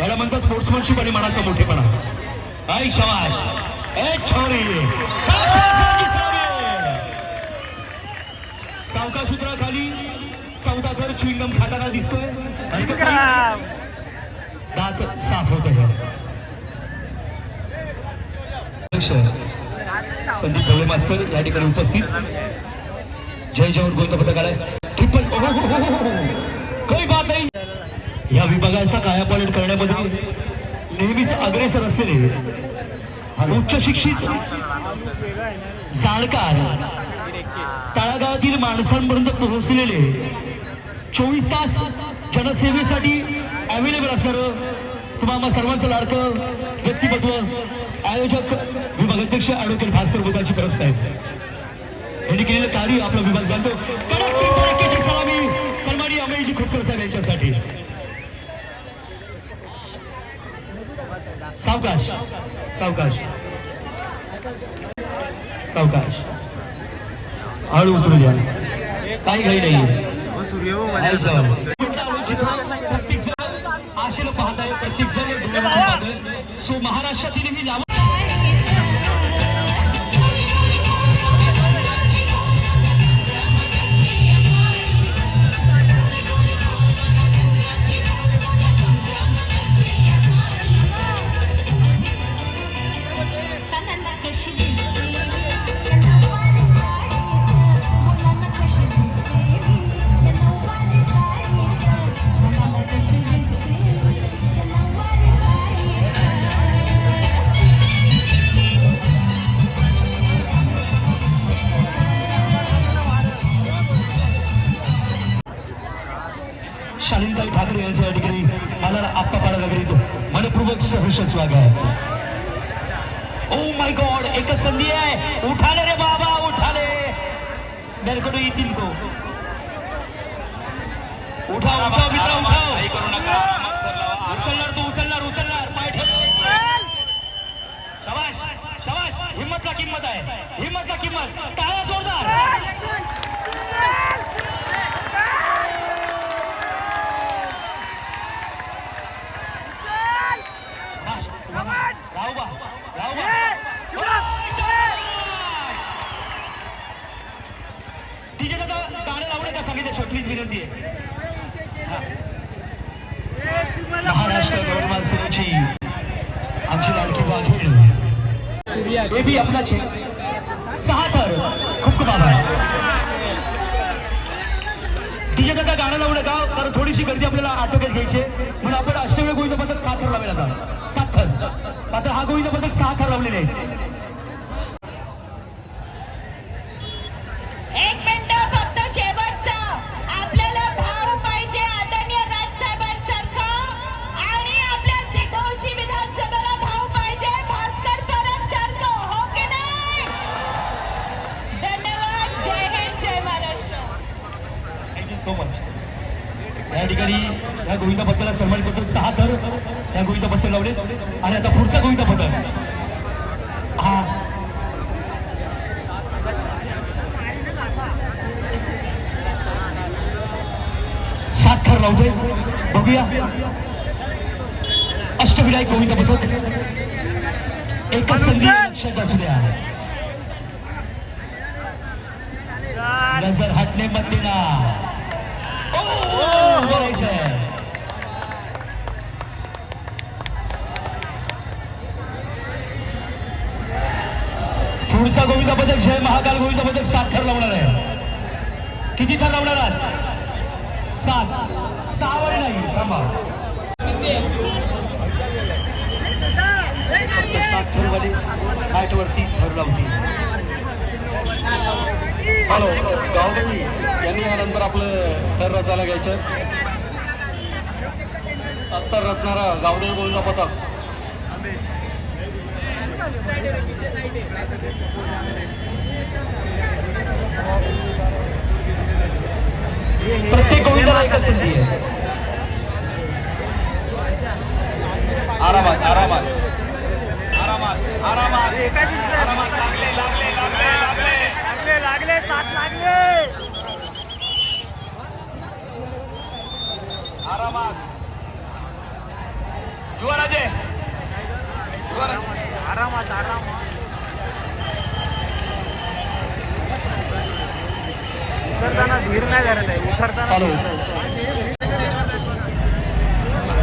आहेत याला म्हणतात स्पोर्ट्समनशिप आणि मनाचा मोठेपणा. आय शवाश ए छोरी? सावका सूत्राखाली चौदा थर च्युइंगम खाताना दिसतोय. दात साफ होत आहे. संदीप ढवळे मास्तर या ठिकाणी उपस्थित. जय जवान गोविंद पथकाला. ट्रिपल ओ, हो, हो, हो, हो, हो. बात नाही कायापालट करण्यामध्ये नेहमीच अग्रेसर असलेले उच्च शिक्षित जाणकार तळागाळातील माणसांपर्यंत पोहोचलेले चोवीस तास जनसेवेसाठी अवेलेबल असणारं तुम्हाला सर्वांचं लाडकं व्यक्तिमत्व आयोजक विभागाध्यक्ष ॲडव्होकेट भास्कर बुधाची परब साहेब. यांनी केलेलं कार्य आपला विभाग जाणतो. सावकाश सावकाश. सावकाश. हळू उतरू द्या काही घाई नाही प्रत्येक जण आशेनं पाहत आहे प्रत्येक जण सो महाराष्ट्रातील ही शालिनताई ठाकरे यांचं या ठिकाणी मला आप्पा पाडा नगरीत. मनपूर्वक सहर्ष स्वागत. ओ माय गॉड एकच संधी आहे. उठाले रे बाबा उठाले. तो येतील को. उठा उठा मित्र उठा उचलणार तू उचलणार उचलणार. पाय ठेव. शबाश शबाश. हिम्मतला किंमत आहे. हिम्मतला किंमत. टाळा जोरदार. लावणे का शो प्लीज विनंती आहे. महाराष्ट्र गौरवाल सेनेची आमची लाडकी बेबी आपणाचे सहा थर. खूप खूप आभार. आहे दादा गाणं लावू नका कारण थोडीशी गर्दी आपल्याला आटोक्यात घ्यायची. म्हणून आपण अष्टवेळ गोविंद पथक सात थर लावेल आता सात थर. मात्र हा गोविंद पथक सहा थर लावलेले आहे आणि आता पुढचा गोविंद पथक हा. सात थर लावतोय. बघूया. अष्टविनायक गोविंद पथक एकच संधी लक्षात असू द्या. नजर हटणे मत देना पुढचा गोविंद पथक जय महाकाल गोविंद पथक सात थर लावणार आहे. किती थर लावणार आहात? सात. सहावर नाही थांबा. फक्त सात थरवाली मॅटवरती थर लावतील. हॅलो गावदेवी यांनी यानंतर आपलं थर रचायला घ्यायचं. सत्तर रचणारा गावदेवी गोविंद पथक. प्रत्येक गोविंदाला एकच संधी आहे? उतरताना धीर नाही धरत आहे उतरताना चालू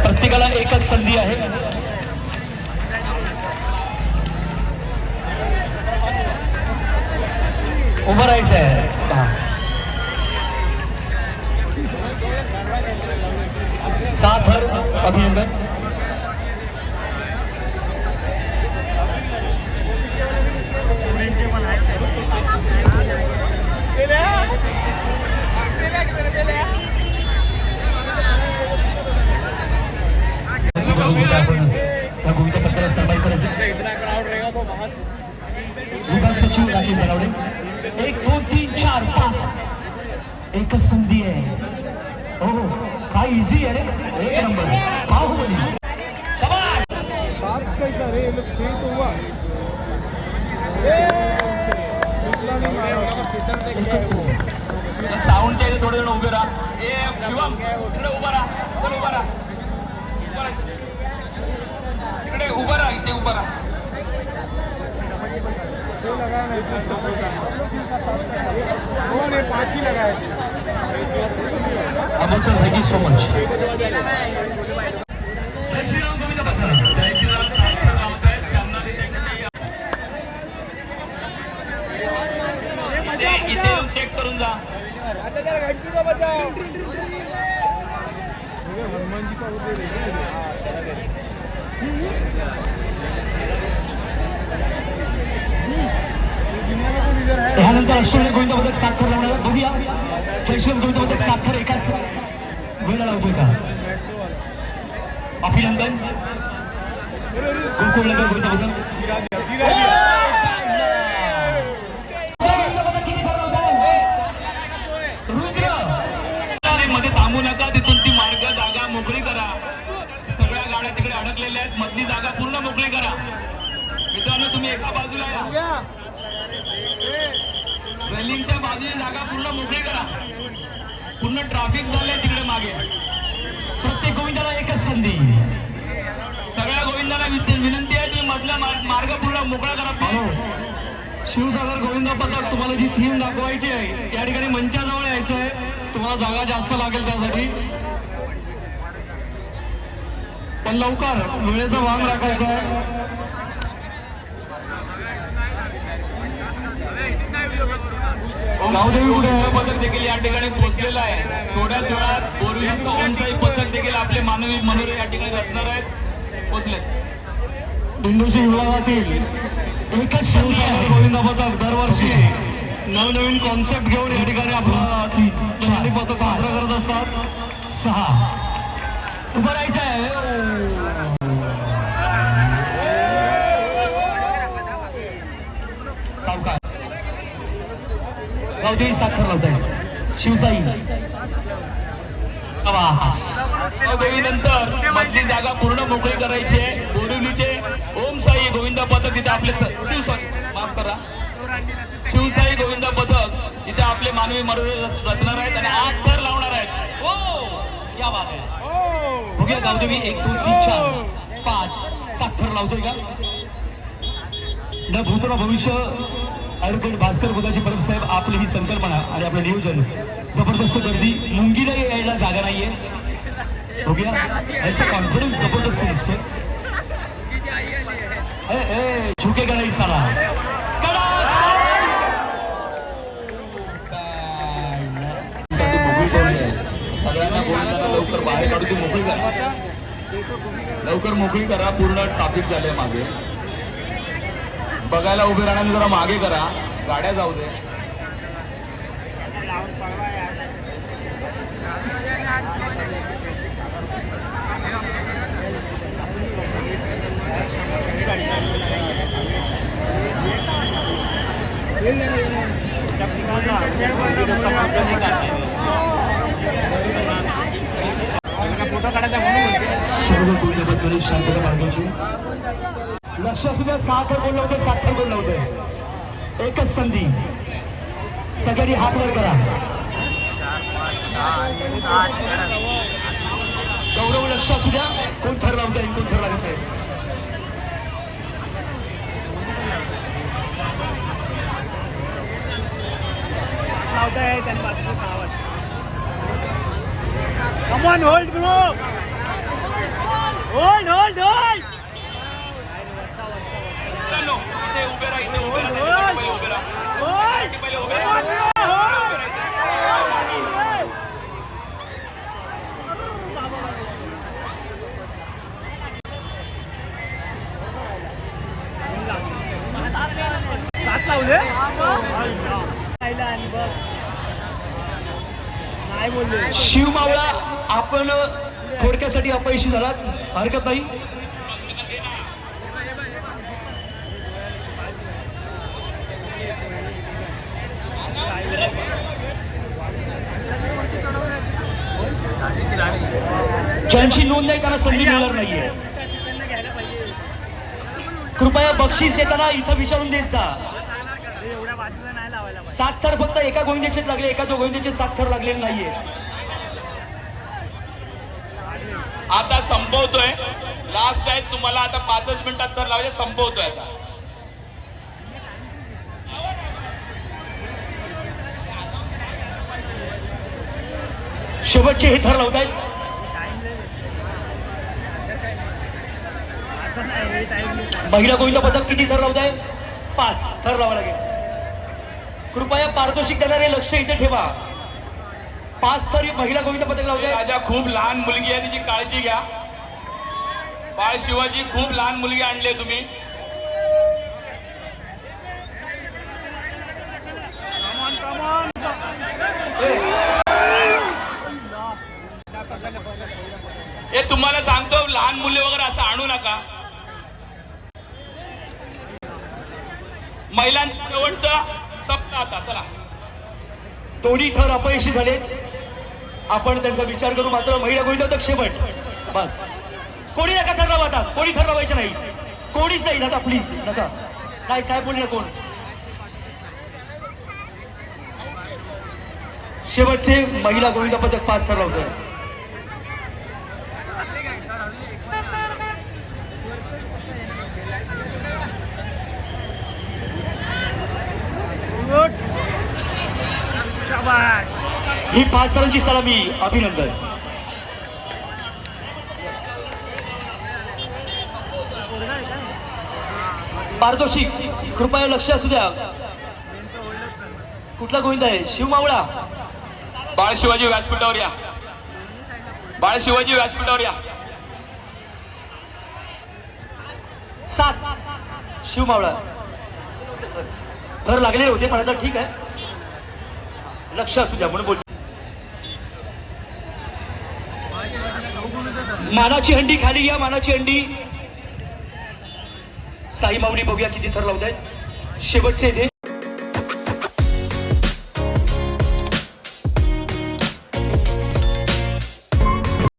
प्रत्येकाला एकच संधी आहे. उभं राहायचं आहे हा. साथर अभिनंदन. राकेश जनावडे एक दोन तीन चार पाच एकच संधी आहे हो हो काय इझी आहे रे एक नंबर बाहुबली तो संधी साऊंडच्या इथे थोडे जण उभे राहा। ए शिवम इकडे उभा राहा। चल उभा राहा। उभा राहा. इकडे उभा राहा इथे उभा राहा। दो लगाए नहीं वो ने पाँच ही। लगाए Aman sir thank you so much इधर है त्यानंतर अष्टविनायक गोविंद पदक साथर लावणार. बघूया. जय श्रीराम गोविंद पदक साथर एकाच वेळेला लावतोय का? अभिनंदन. गोकुळनगर गोविंद पदक गिरा तिकडे अडकलेल्या आहेत. मधली जागा पूर्ण मोकळी करा. मित्रांनो तुम्ही एका बाजूला या. गया रेलिंगच्या बाजूची जागा पूर्ण मोकळी करा. पूर्ण ट्रॅफिक झालंय तिकडे मागे. प्रत्येक गोविंदाला एकच संधी. सगळ्या गोविंदाला विनंती आहे तुम्ही मधला मार्ग मार्ग पूर्ण मोकळा करा पाहू शिवसागर गोविंद पथक तुम्हाला जी थीम दाखवायची आहे या ठिकाणी मंचाजवळ यायचं आहे तुम्हाला जागा जास्त लागेल त्यासाठी. पण लवकर वेळेचं भान राखायचं आहे गावदेवी कुठे पथक देखील या ठिकाणी पोहोचलेलं आहे. थोड्याच वेळात बोरिवलीचं ऑनसाई पथक देखील आपले मानवी मनोरे या ठिकाणी रचणार आहेत. पोहोचले दिंडोशी विभागातील एकच गोविंद पथक दरवर्षी नवनवीन कॉन्सेप्ट घेऊन या ठिकाणी आपला पथक साजरा करत असतात. सहा. उभं राहायचं आहे. गावदेवी साखर लावत आहे शिवसाई आवाज नंतर मधली जागा पूर्ण मोकळी करायची आहे. बोरिवलीचे ओम साई गोविंद पथक इथे आपले शिवसाई माफ करा. शिवसाई गोविंद पथक इथे आपले मानवी मनोरे रचणार आहेत आणि आठ थर लावणार आहेत. हो! क्या बात आहे बघूया गावदेवी एक दोन तीन चार पाच सात थर लावतोय का? भूतरा भविष्य ॲडव्होकेट भास्कर गोदाजी परब साहेब आपली ही संकल्पना आणि आपलं नियोजन. जबरदस्त गर्दी. मुंगीला यायला जागा नाहीये. बघूया. यांचा कॉन्फिडन्स जबरदस्त दिसतोय. झुके ए, नाही साला सगळ्यांना गोविंदांना लवकर बाहेर काढून ती मोकळी करा. लवकर मोकळी करा पूर्ण ट्राफिक झालंय मागे. बघायला उभे राहणार जरा मागे करा. गाड्या जाऊ दे. फोटो काढायचा म्हणून सर्व गुणपत्कारी शांतता बाळगायची लक्ष असू द्या सात गोल लावते सात गोल लावते एकच संधी. सगळ्यांनी हात वर करा. गौरव लक्ष असू द्या. कोण थर लावतंय कोण थर लागत आहे लावताय त्यांनी बाजूचे सहा Hold, hold, होल्ड उभे राहा इथे उभे राहा त्यांच्यासाठी पहिले उभे राहा होल्ड पहिले उभे राहा उभे राहा इथे. सात लावले? आईला आणि बघ. नाही बोलले. शिव मावळा आपण थोडक्यासाठी अपयशी झालात. हरकत नाही ज्यांची नोंद नाही त्यांना संधी मिळणार नाहीये. कृपया बक्षीस देताना इथं विचारून देत जा. सात थर फक्त एका गोविंद्याचेच लागले एका दोन गोविंद्याचे सात थर लागलेले नाहीये. आता संपवतोय. लास्ट आहे तुम्हाला आता पाचच मिनिटात जर लावायचे संपवतोय आता. शेवटचे हे थर लावतायत टाइम आता नाही हे टाइम नाही महिला गोविंद पथक किती थर लावताय? पाच थर लावा लागेल. कृपया पारितोषिक देणारे लक्ष इथे ठेवा. पाच थर महिला गोविंद पथक लावताय. राजा खूप लहान मुलगी आहे तिची काळजी घ्या. बाळ शिवाजी खूप लहान मुलगी आणली आहे तुम्ही कमॉन कमॉन हे तुम्हाला सांगतो लहान मुले वगैरे असं आणू नका महिलांचा शेवटचा सप्ताह आता चला. दोन्ही थर अपयशी झाले आपण त्यांचा विचार करू मात्र महिला गोविंद शेवट बस. कोणी नका थर आता कोणी थर नाही. कोणीच नाही. दादा प्लीज नका. नाही साहेब बोलले कोण? शेवटचे महिला गोविंद पदक पास ठरवतोय ही पाच थरांची सलामी अभिनंदन. पारितोषिक कृपया लक्ष असू द्या. कुठला गोविंद आहे? शिवमावळा बाळ शिवाजी व्यासपीठावर या. बाळ शिवाजी व्यासपीठावर या. सात. शिवमावळा थर लागलेले होते पण आता ठीक आहे. लक्ष असू द्या म्हणून बोल मानाची हंडी खाली घ्या मानाची हंडी. साई मावडी बघूया किती थर लावत आहेत शेवटचे